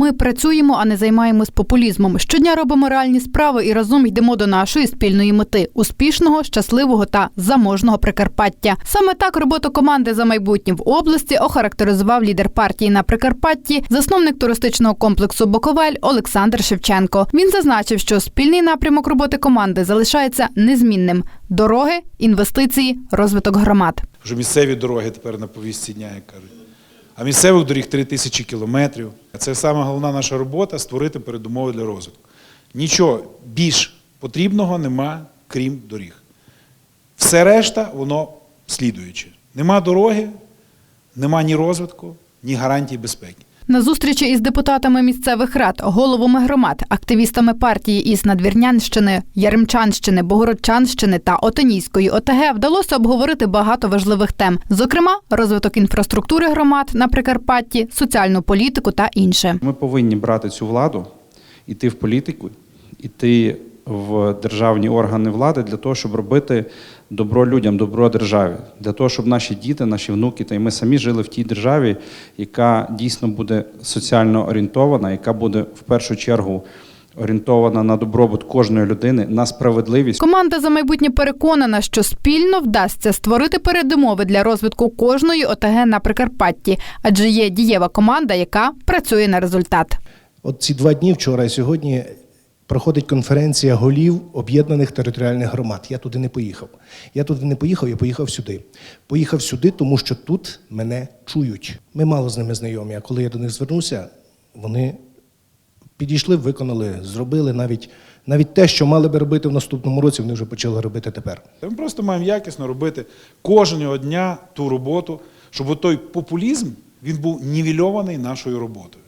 Ми працюємо, а не займаємось популізмом. Щодня робимо реальні справи і разом йдемо до нашої спільної мети успішного, щасливого та заможного Прикарпаття. Саме так роботу команди за майбутнє в області охарактеризував лідер партії на Прикарпатті, засновник туристичного комплексу Боковель Олександр Шевченко. Він зазначив, що спільний напрямок роботи команди залишається незмінним: дороги, інвестиції, розвиток громад. Вже місцеві дороги тепер на повістці дня, як кажуть. А місцевих доріг 3 тисячі кілометрів. Це саме головна наша робота створити передумови для розвитку. Нічого більш потрібного нема, крім доріг. Все решта, воно слідуюче. Нема дороги, нема ні розвитку, ні гарантій безпеки. На зустрічі із депутатами місцевих рад, головами громад, активістами партії із Надвірнянщини, Яремчанщини, Богородчанщини та Отинійської ОТГ вдалося обговорити багато важливих тем, зокрема, розвиток інфраструктури громад на Прикарпатті, соціальну політику та інше. Ми повинні брати цю владу, іти в політику, іти в державні органи влади для того, щоб робити добро людям, добро державі, для того, щоб наші діти, наші внуки та й ми самі жили в тій державі, яка дійсно буде соціально орієнтована, яка буде в першу чергу орієнтована на добробут кожної людини, на справедливість. Команда за майбутнє переконана, що спільно вдасться створити передумови для розвитку кожної ОТГ на Прикарпатті, адже є дієва команда, яка працює на результат. От ці два дні, вчора і сьогодні, проходить конференція голів об'єднаних територіальних громад. Я туди не поїхав. Я туди не поїхав, я поїхав сюди. Поїхав сюди, тому що тут мене чують. Ми мало з ними знайомі. А коли я до них звернувся, вони підійшли, виконали, зробили навіть, навіть те, що мали би робити в наступному році, вони вже почали робити тепер. Ми просто маємо якісно робити кожного дня ту роботу, щоб той популізм він був нівельований нашою роботою.